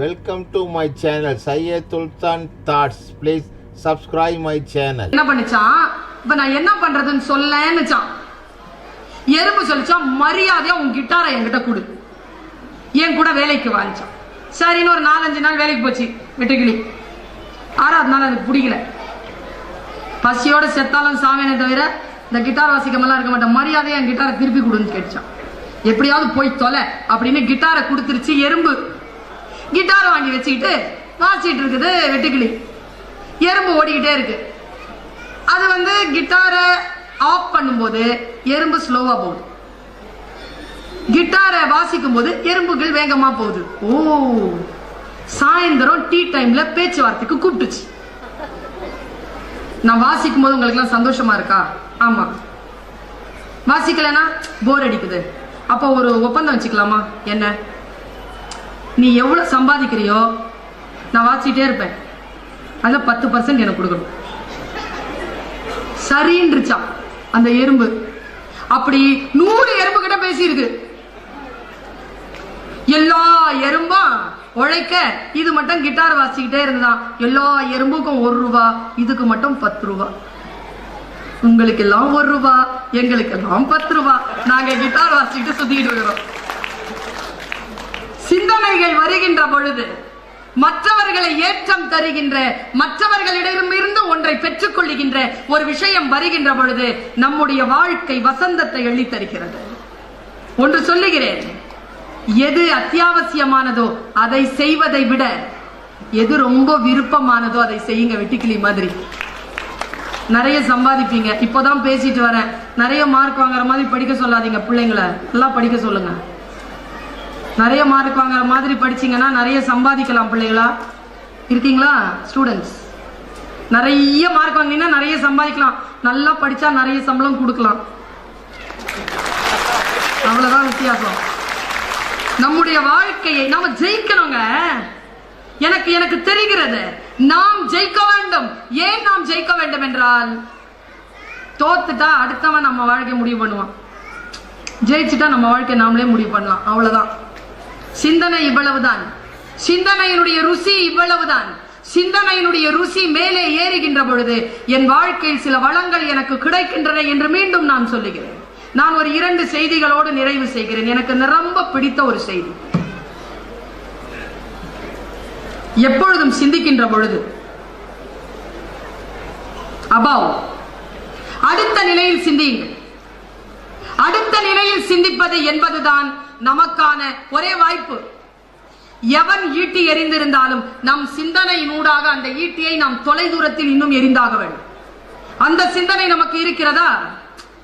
Welcome to my channel Syed துல்தான் thoughts please subscribe my channel என்ன பண்ணுச்சான் இப்போ நான் என்ன பண்றதுன்னு சொல்லன்னுச்சான் எறும்பு சொல்லிச்சான் மரியாதையா உன் கிட்டாரை என்கிட்ட கொடு. என் கூட வேலைக்கு வாங்கிச்சான் சரின்னு ஒரு நாலஞ்சு நாள் வேலைக்கு போச்சு. வெட்டுக்கிளி. ஆறாவது நாள் அதுக்கு பிடிக்கல. பசியோட செத்தாலும் சாமியனை தவிர இந்த கிட்டார் வாசிக்கமெல்லாம் இருக்க மாட்டேன். மரியாதையா என் கிட்டாரை திருப்பி கொடுன்னு கேட்டுச்சான். எப்படியாவது போய் தொலை அப்படின்னு கிட்டாரை கொடுத்துருச்சு எறும்பு. கிட்டாரை வாங்கி வச்சுக்கிட்டு வாசிட்டு இருக்குது வெட்டுக்கிளி. எறும்பு ஓடிக்கிட்டே இருக்கு. அது வந்து கிட்டாரை ஆஃப் பண்ணும்போது எறும்பு ஸ்லோவா போகுது. கிட்டாரை வாசிக்கும் போது எறும்புகள் வேகமா போகுது. ஓ சாயந்தரம் டீ டைம்ல பேச்சுவார்த்தைக்கு கூப்பிட்டுச்சு. நான் வாசிக்கும் போது உங்களுக்கு எல்லாம் சந்தோஷமா இருக்கா? ஆமா. வாசிக்கலன்னா போர் அடிக்குது. அப்போ ஒரு ஒப்பந்தம் வச்சுக்கலாமா? என்ன? நீ எவ்வளோ சம்பாதிக்கிறியோ நான் வாசிட்டே இருப்பேன். அதில் பத்து பர்சன்ட் எனக்கு கொடுக்கணும். சரின்றுச்சான் அந்த எறும்பு? அப்படி நூறு எறும்பு கிட்ட பேசியிருக்கு. எல்லா எறும்பும் உழைக்க இது மட்டும் கிட்டார் வாசிக்கிட்டே இருந்தான் எல்லா எறும்புக்கும் ஒரு ரூபா இதுக்கு மட்டும் பத்து ரூபா. உங்களுக்கு எல்லாம் ஒரு ரூபா எங்களுக்கு எல்லாம் பத்து ரூபா. நாங்க கிட்டார் வாசிக்கிட்டு சுத்திட்டு இருக்கிறோம். சிந்தனைகள் வருகின்ற பொழுது மற்றவர்களை ஏற்றம் தருகின்ற மற்றவர்களிடமிருந்து ஒன்றை பெற்றுக் கொள்ளுகின்ற ஒரு விஷயம் வருகின்ற பொழுது நம்முடைய வாழ்க்கை வசந்தத்தை எள்ளி தருகிறது ஒன்று சொல்லுகிறேன். எது அத்தியாவசியமானதோ அதை செய்வதை விட எது ரொம்ப விருப்பமானதோ அதை செய்யுங்க வெட்டிக்கிளி மாதிரி. நிறைய சம்பாதிப்பீங்க. இப்போதான் பேசிட்டு வரேன். நிறைய மார்க் வாங்குற மாதிரி படிக்க சொல்லாதீங்க பிள்ளைங்களை. நல்லா படிக்க சொல்லுங்க. நிறைய மார்க் வாங்குற மாதிரி படிச்சீங்கன்னா நிறைய சம்பாதிக்கலாம் பிள்ளைகளா. இருக்கீங்களா ஸ்டூடெண்ட்ஸ் நிறைய மார்க் வாங்கினீங்கன்னா நிறைய சம்பாதிக்கலாம். நல்லா படிச்சா நிறைய சம்பளம் கொடுக்கலாம். அவ்வளவுதான் வித்தியாசம். நம்முடைய வாழ்க்கையை நாம ஜெயிக்கணுங்க. எனக்கு எனக்கு தெரிகிறது நாம் ஜெயிக்க வேண்டும். ஏன் நாம் ஜெயிக்க வேண்டும் என்றால் தோத்துட்டா அடுத்தவன் நம்ம வாழ்க்கை முடிவு பண்ணுவான். ஜெயிச்சுட்டா நம்ம வாழ்க்கை நாமளே முடிவு பண்ணலாம். அவ்வளவுதான். சிந்தனை இவ்வளவுதான். சிந்தனையினுடைய ருசி இவ்வளவுதான். சிந்தனையினுடைய ருசி மேலே ஏறுகின்ற பொழுது என் வாழ்க்கையில் சில வளங்கள் எனக்கு கிடைக்கின்றன என்று மீண்டும் நான் சொல்லுகிறேன். நான் ஒரு இரண்டு செய்திகளோடு நிறைவு செய்கிறேன். எனக்கு நிரம்ப பிடித்த ஒரு செய்தி. எப்பொழுதும் சிந்திக்கின்ற பொழுது அபாவ் அடுத்த நிலையில் சிந்தியுங்கள். அடுத்த நிலையில் சிந்திப்பது என்பதுதான் நமக்கான ஒரே வாய்ப்பு. எவன் ஈட்டி எரிந்திருந்தாலும் நம் சிந்தனையினூடாக அந்த ஈட்டியை நாம் தொலைதூரத்தில் இன்னும் எரிந்தாக வேண்டும். அந்த சிந்தனை நமக்கு இருக்கிறதா?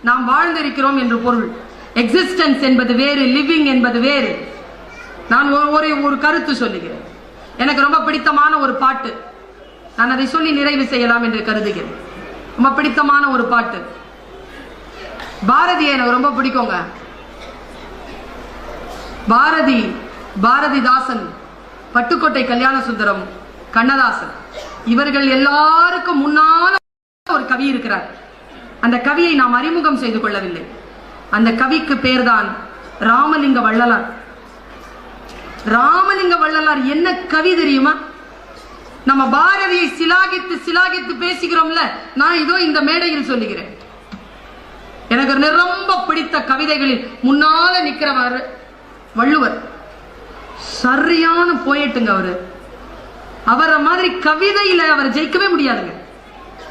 நாம் வாழ்ந்திருக்கிறோம் என்று பொருள். எக்ஸிஸ்டன்ஸ் என்பது வேறு லிவிங் என்பது வேறு. நான் ஒரு- ஒரு ஒரு கருத்து சொல்லுகிறேன். எனக்கு ரொம்ப பிடித்தமான ஒரு பாட்டு. நான் அதை சொல்லி நிறைவு செய்யலாம் என்று கருதுகிறேன். ரொம்ப பிடித்தமான ஒரு பாட்டு. பாரதியை எனக்கு ரொம்ப பிடிக்குங்க. பாரதி பாரதிதாசன் பட்டுக்கோட்டை கல்யாண சுந்தரம் கண்ணதாசன். இவர்கள் எல்லாருக்கும் முன்னால ஒரு கவி இருக்கிறார். அந்த கவியை நாம் அறிமுகம் செய்து கொள்ளவில்லை. அந்த கவிக்கு பேர்தான் ராமலிங்க வள்ளலார். ராமலிங்க வள்ளலார் என்ன கவி தெரியுமா? நம்ம பாரதியை சிலாகித்து சிலாகித்து பேசுகிறோம்ல நான் இதோ இந்த மேடையில் சொல்லுகிறேன். எனக்கு ரொம்ப பிடித்த கவிதைகளில் முன்னால நிக்கிறவாறு வள்ளுவர். சரியான போயிட்டுங்க அவரு. அவரை மாதிரி கவிதையில அவர் ஜெயிக்கவே முடியாதுங்க.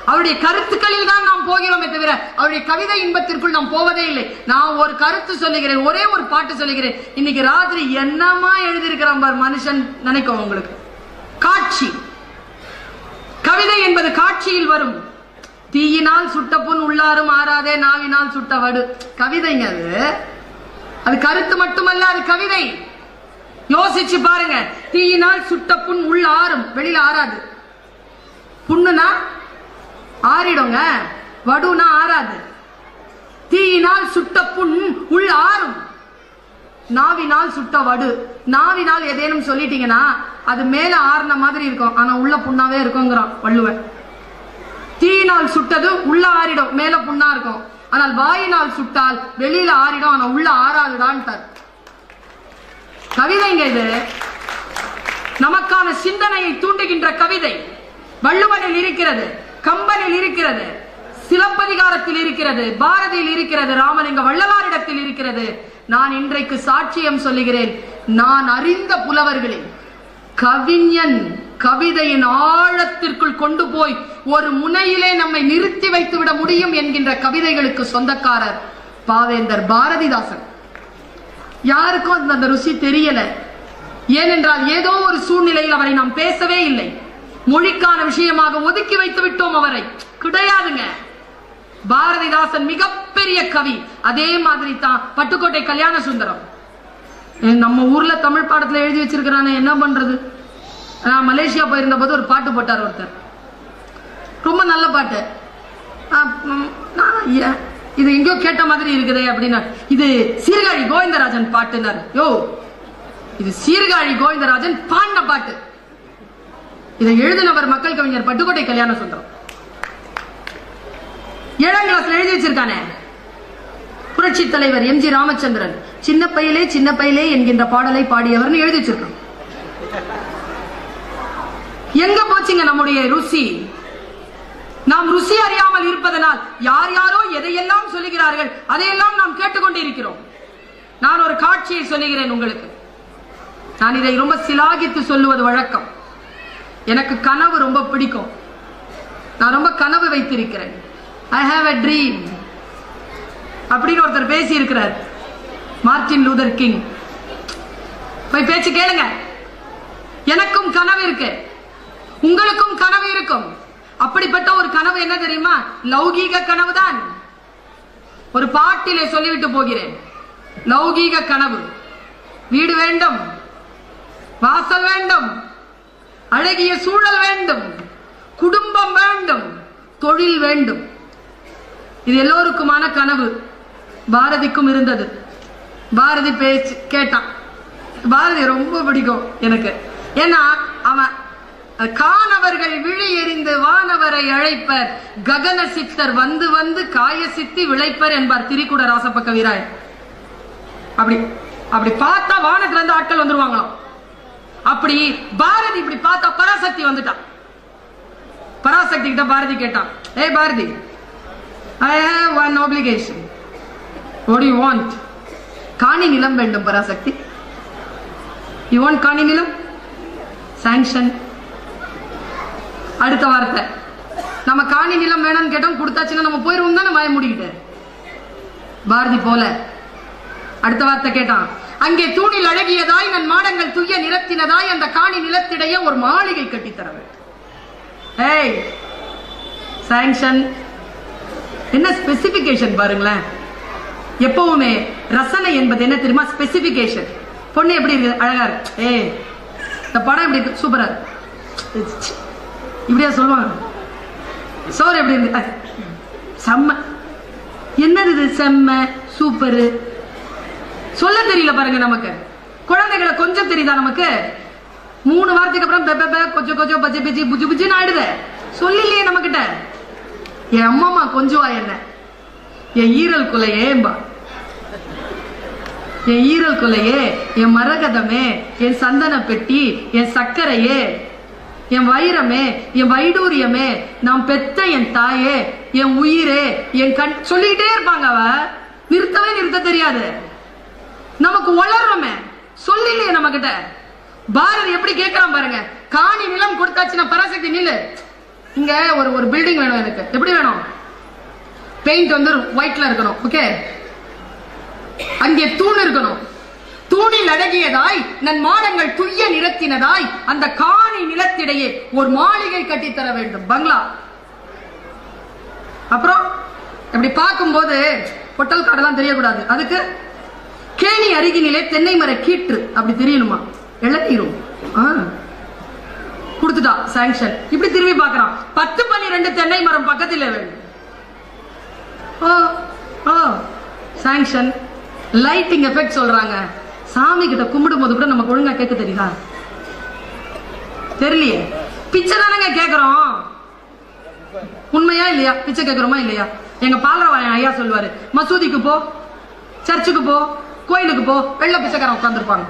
அவருடைய கருத்துக்களில் தான் நாம் போகிறோமே தவிர அவருடைய கவிதை இன்பத்திற்குள் நாம் போவதே இல்லை. நான் ஒரு கருத்து சொல்லுகிறேன் ஒரே ஒரு பாட்டு சொல்லுகிறேன். இன்னைக்கு ராத்திரி என்னமா எழுதியிருக்கிறான் பார் மனுஷன் நினைக்கும் உங்களுக்கு. காட்சி. கவிதை என்பது காட்சியில் வரும். தீயினால் சுட்ட புண் உள்ளாரும் ஆறாதே நாவினால் சுட்ட வடு. கவிதைங்க அது. அது கருத்து மட்டுமல்ல அது கவிதை. யோசிச்சு பாருங்க. தீயினால் சுட்ட புண் உள்ள ஆறும் வெளியில ஆறாது. புண்ணுனா ஆறிடுங்க வடுனா ஆறாது. தீயினால் சுட்ட புண் உள்ள ஆறும் நாவினால் சுட்ட வடு. நாவினால் எதேனும் சொல்லிட்டீங்கன்னா அது மேல ஆறின மாதிரி இருக்கும். ஆனா உள்ள புண்ணாவே இருக்குங்கிறான் வள்ளுவன். தீயினால் சுட்டது உள்ள ஆறிடும் மேல புண்ணா இருக்கும். ஆனால் வாயினால் சுட்டால் வெளியில ஆறிடும் ஆனா உள்ள ஆறாதுடான்ட்டார். கவிதைங்க இது. நமக்கான சிந்தனையை தூண்டுகின்ற கவிதை. வள்ளுவனில் இருக்கிறது கம்பனில் இருக்கிறது சிலப்பதிகாரத்தில் இருக்கிறது பாரதியில் இருக்கிறது ராமலிங்க வள்ளலாரிடத்தில் இருக்கிறது. நான் இன்றைக்கு சாட்சியம் சொல்லுகிறேன். நான் அறிந்த புலவர்களில் கவிஞன் கவிதையின் ஆழத்திற்குள் கொண்டு போய் ஒரு முனையிலே நம்மை நிறுத்தி வைத்து விட முடியும் என்கின்ற கவிதைகளுக்கு சொந்தக்காரர் பாவேந்தர் பாரதிதாசன். யாருக்கும் அந்த- ருசி தெரியல. ஏனென்றால் ஏதோ ஒரு சூழ்நிலையில் அவரை நாம் பேசவே இல்லை. மொழிக்கான விஷயமாக ஒதுக்கி வைத்து விட்டோம் அவரை. கிடையாதுங்க. பாரதிதாசன் மிகப்பெரிய கவி. அதே மாதிரி தான் பட்டுக்கோட்டை கல்யாண சுந்தரம். நம்ம ஊர்ல தமிழ் பாடத்துல எழுதி வச்சிருக்கிறானே என்ன பண்றது? நான் மலேசியா போயிருந்த போது ஒரு பாட்டு போட்டார் ஒருத்தர். ரொம்ப நல்ல பாட்டு. நான் ஐயா, இது எங்கேயோ கேட்ட மாதிரி இருக்குதே அப்படின்னா. இது சீர்காழி கோவிந்தராஜன் பாட்டுனார். யோ இது சீர்காழி கோவிந்தராஜன் பாடின பாட்டு. இதை எழுதினவர் மக்கள் கவிஞர் பட்டுக்கோட்டை கல்யாண சுந்தரம். ஏழாம் கிளாஸ்ல எழுதி வச்சிருக்கானே. புரட்சி தலைவர் எம் ஜி ராமச்சந்திரன். சின்ன பையலே சின்ன பையிலே என்கின்ற பாடலை பாடியவர்னு எழுதி வச்சிருக்கான். எங்க போச்சுங்க நம்முடைய ருசி? நாம் ருசி அறியாமல் இருப்பதனால் யார் யாரோ எதையெல்லாம் சொல்லுகிறார்கள் அதையெல்லாம் நாம் கேட்டுக்கொண்டு இருக்கிறோம் நான் ஒரு காட்சியை சொல்லுகிறேன் உங்களுக்கு. நான் இதை ரொம்ப சிலாகித்து சொல்லுவது வழக்கம். எனக்கு கனவு ரொம்ப பிடிக்கும். நான் ரொம்ப கனவு வைத்திருக்கிறேன். ஐ ஹாவ் அ ட்ரீம் அப்படின்னு ஒருத்தர் பேசி இருக்கிறார் மார்டின் லூதர் கிங் போய் பேச்சு கேளுங்க. எனக்கும் கனவு இருக்கு. உங்களுக்கும் கனவு இருக்கும். அப்படிப்பட்ட ஒரு கனவு என்ன தெரியுமா? லௌகீக கனவுதான். ஒரு பாட்டிலே சொல்லிவிட்டு போகிறேன். லௌகீக கனவு. வீடு வேண்டும். வாசல் வேண்டும். அழகிய சூழல் வேண்டும். குடும்பம் வேண்டும். தொழில் வேண்டும். இது எல்லோருக்குமான கனவு. பாரதிக்கும் இருந்தது. பாரதி பேச்சு கேட்டான். பாரதி ரொம்ப பிடிக்கும் எனக்கு. ஏன்னா அவன் காணவர்கள் விழி எறிந்து வானவரை அழைப்பர். ககன சித்தர் வந்து வந்து காய சித்தி விளைப்பர் என்பார் திரிகுட ராசப்பக்க வீராய் அப்படி அப்படி பார்த்தா வானத்துல இருந்து ஆட்கள் வந்துருவாங்களாம். அப்படி பாரதி இப்படி பார்த்தா பராசக்தி வந்துட்டான். பராசக்தி கிட்ட பாரதி கேட்டான் ஏய் Bharathi I have one application what you want காணி நிலம் வேண்டும் பராசக்தி. யூ வாண்ட் காணி நிலம்? சாங்ஷன் அடுத்த வார்த்தை. நம்ம காணி நிலம் வேணும்னு கேட்டோம் கொடுத்தாச்சுன்னா நம்ம போயிருவோம் தானே வாய மூடிக்கிட்டு. பாரதி போல. அடுத்த வார்த்தை கேட்டான். அங்கே தூணில் அழகியதாய் நன் மாடங்கள் துய்ய நிலத்தினதாய் அந்த காணி நிலத்திடையே ஒரு மாளிகை கட்டித்தர ஏய் சாங்ஷன் என்ன ஸ்பெசிபிகேஷன் பாருங்களேன். எப்பவுமே ரசனை என்பது என்ன தெரியுமா? ஸ்பெசிபிகேஷன் பொண்ணு எப்படி இருக்கு? அழகா இருக்கு. ஏய் இந்த படம் எப்படி இருக்கு? சூப்பரா இருக்கு. இப்படியா சொல்லுவாங்க? சோறு எப்படி இருக்கு? செம்ம. என்னது இது? செம்ம சூப்பரு சொல்ல தெரியல பாருங்க நமக்கு. குழந்தைகளை கொஞ்சம் தெரியுதா நமக்கு? மூணு வாரத்துக்கு அப்புறம் பெ, பெ, பெ, கொஞ்சம் கொஞ்சம் பச்சை பஜ்ஜி புஜி புஜின்னு ஆயிடுது. சொல்லிலையே நம்ம கிட்ட என் அம்மாமா கொஞ்சவா என்ன? என் ஈரல் குலையேம்பா என் ஈரல் குலையே என் மரகதமே என் சந்தன பெட்டி என் சர்க்கரையே. என் வைரமே என் வைடூரியமே நான் பெத்த என் தாயே என் உயிரே என் கண் சொல்லிக்கிட்டே இருப்பாங்க அவ. நிறுத்தவே நிறுத்த தெரியாது. நமக்கு வளர்றோமே. சொல்லிலையே நம்ம கிட்ட பாரதி எப்படி கேட்கறான் பாருங்க. காணி நிலம் கொடுத்தாச்சுன்னா பராசக்தி நில்லு. இங்க ஒரு ஒரு பில்டிங் வேணும் எனக்கு. எப்படி வேணும்? பெயிண்ட் வந்து ஒயிட்ல இருக்கணும் ஓகே அங்கே தூண் இருக்கணும். தூணில் அடங்கியதாய் நன் மாடங்கள் துய்ய நிறத்தினதாய் அந்த காணி நிலத்திடையே ஒரு மாளிகை கட்டித்தர வேண்டும். பங்களா. அப்புறம் இப்படி பார்க்கும்போது பொட்டல் காடெல்லாம் தெரியக்கூடாது. அதுக்கு கேணி அருகினிலே தென்னை மர கீற்று அப்படி தெரியணுமா இளநீரும் ஆ. கொடுத்துட்டா சாங்ஷன் இப்படி திரும்பி பார்க்கறான். பத்து பன்னிரெண்டு தென்னை மரம் பக்கத்தில் வேண்டும் ஓ ஓ சாங்ஷன் லைட்டிங் எஃபெக்ட் சொல்றாங்க. சாமி கிட்ட கும்பிடும் போது கூட நமக்கு ஒழுங்கா கேட்க தெரியுதா? தெரியலையே. பிச்சை தானங்க கேக்குறோம். உண்மையா இல்லையா? பிச்சை கேக்குறோமா இல்லையா? எங்க பாலரவாயன் ஐயா சொல்லுவாரு மசூதிக்கு போ சர்ச்சுக்கு போ கோயிலுக்கு போ வெள்ள பிச்சைக்காரன் உட்காந்துருப்பாங்க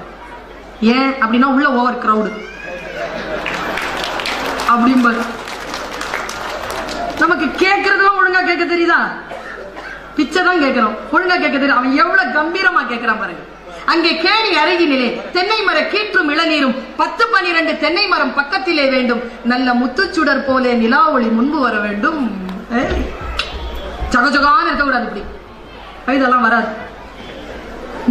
ஏன் அப்படின்னா உள்ள ஓவர் கிரௌடு அப்படிம்பாரு. நமக்கு கேட்கறதுலாம் ஒழுங்கா கேட்க தெரியுதா? பிச்சை தான் கேட்கிறோம் ஒழுங்கா கேட்க தெரியும் அவன் எவ்வளவு கம்பீரமா கேட்கிறான் பாருங்க. அங்கே கேணி அருகினிலே தென்னை மர கீற்றும் இளநீரும் பத்து பனிரெண்டு தென்னை மரம் பக்கத்திலே வேண்டும். நல்ல முத்துச்சுடர் போலே நிலா ஒளி முன்பு வர வேண்டும். ஏய், ஜகஜகான்னு இருக்கக்கூடாது இப்படி. இதெல்லாம் வராது.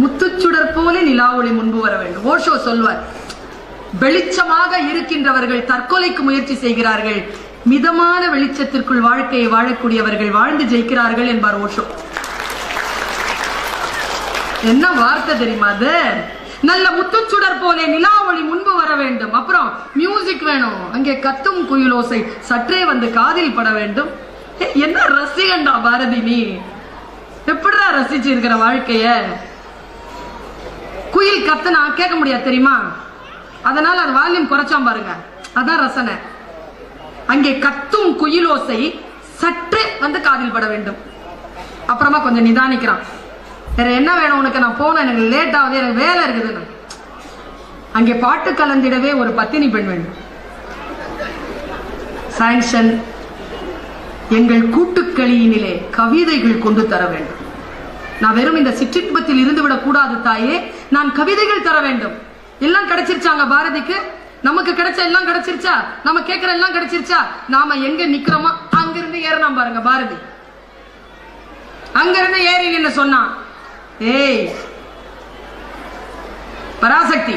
முத்துச்சுடர் போல நிலா ஒளி முன்பு வர வேண்டும். ஓஷோ சொல்வார் வெளிச்சமாக இருக்கின்றவர்கள் தற்கொலைக்கு முயற்சி செய்கிறார்கள். மிதமான வெளிச்சத்திற்குள் வாழ்க்கையை வாழக்கூடியவர்கள் வாழ்ந்து ஜெயிக்கிறார்கள் என்பார் ஓஷோ. என்ன வார்த்தை தெரியுமா அது? நல்ல முத்துச்சுடர் போலே நிலா ஒளி முன்பு வர வேண்டும். அப்புறம் மியூசிக் வேணும். அங்கே கத்தும் குயிலோசை சற்றே வந்து காதில் பட வேண்டும். என்ன ரசிகண்டா பாரதி நீ? எப்படிடா ரசிச்சு இருக்கிற வாழ்க்கைய? குயில் கத்துனா கேட்க முடியாது தெரியுமா? அதனால அது வால்யூம் குறைச்சாம் பாருங்க. அதான் ரசனை. அங்கே கத்தும் குயிலோசை சற்றே வந்து காதில் பட வேண்டும். அப்புறமா கொஞ்சம் நிதானிக்கிறான். வேற என்ன வேணும் உனக்கு? நான் போனேன் எனக்கு லேட் ஆகுது எனக்கு வேலை இருக்குதுன்னு. அங்கே பாட்டு கலந்திடவே ஒரு பத்தினி பெண் வேண்டும் சாங்ஷன் எங்கள் கூட்டுக்களியினிலே கவிதைகள் கொண்டு தர வேண்டும். நான் வெறும் இந்த சிற்றின்பத்தில் இருந்து விடக் கூடாது தாயே. நான் கவிதைகள் தர வேண்டும். எல்லாம் கிடைச்சிருச்சாங்க பாரதிக்கு? நமக்கு கிடைச்ச எல்லாம் கிடைச்சிருச்சா? நம்ம கேட்கிற எல்லாம் கிடைச்சிருச்சா? நாம எங்க நிக்கிறோமோ அங்கிருந்து இருந்து பாருங்க பாரதி. அங்கிருந்து ஏறி சொன்னான். ஏய். பராசக்தி.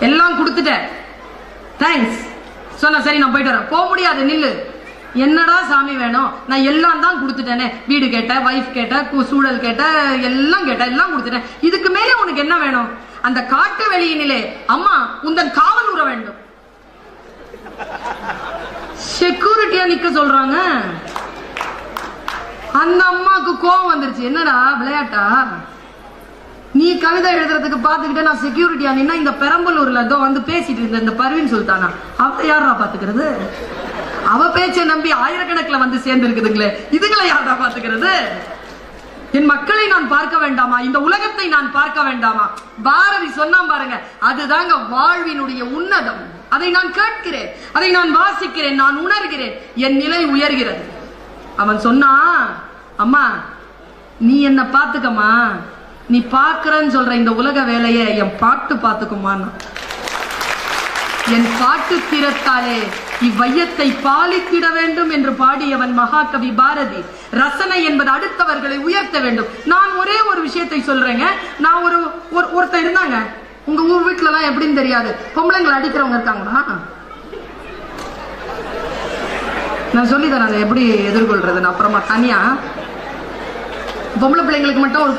எல்லாம் கொடுத்துட்டேன். தேங்க்ஸ் சொன்ன சரி நான் போயிட்டு வரேன். போக முடியாது நில்லு. என்னடா சாமி வேணும்? நான் எல்லாம் தான் கொடுத்துட்டேனே. வீடு கேட்ட வைஃப் கேட்ட சூழல் கேட்ட எல்லாம் கேட்ட எல்லாம் கொடுத்துட்டேன். இதுக்கு மேலே உனக்கு என்ன வேணும்? அந்த காட்டு வெளியினிலே அம்மா உந்தன் காவல் உற வேண்டும். செக்யூரிட்டியா நிக்க சொல்றாங்க. அந்த அம்மாவுக்கு கோவம் வந்துருச்சு. என்னடா விளையாட்டா? நீ கவிதை எழுதுறதுக்கு பாத்துக்கிட்டே நான் செக்யூரிட்டியா நின்னா இந்த பெரம்பலூர்ல ஏதோ வந்து பேசிட்டு இருந்த இந்த பர்வீன் சுல்தானா அவ யாரா பாத்துக்கிறது அவ பேச்சை நம்பி ஆயிரக்கணக்கில் வந்து சேர்ந்து இருக்குதுங்களே இதுங்களை யாரா பாத்துக்கிறது என் மக்களை நான் பார்க்க வேண்டாமா? இந்த உலகத்தை நான் பார்க்க வேண்டாமா? பாரதி சொன்னா பாருங்க அதுதாங்க வாழ்வினுடைய உன்னதம். அதை நான் கேட்கிறேன் அதை நான் வாசிக்கிறேன் நான் உணர்கிறேன். என் நிலை உயர்கிறது. அவன் சொன்னா அம்மா நீ என்ன பாத்துக்கம்மா நீ பாக்குறன்னு சொல்ற இந்த உலக வேலையை என் பாட்டு பாத்துக்குமான்னு என் பாட்டு திறத்தாலே இவ்வையத்தை பாலித்திட வேண்டும் என்று பாடியவன் மகாகவி பாரதி ரசனை என்பது அடுத்தவர்களை உயர்த்த வேண்டும். நான் ஒரே ஒரு விஷயத்தை சொல்றேங்க. நான் ஒரு ஒரு- ஒருத்தன் இருந்தாங்க. உங்க ஊர் வீட்டுல எல்லாம் எப்படின்னு தெரியாது. பொம்பளைங்களை அடிக்கிறவங்க இருக்காங்களா? நான் சொல்லி தரேன் அதை எப்படி எதிர்கொள்றதுன்னு அப்புறமா தனியா பொம்பளை பிள்ளைங்களுக்கு மட்டும் ஒரு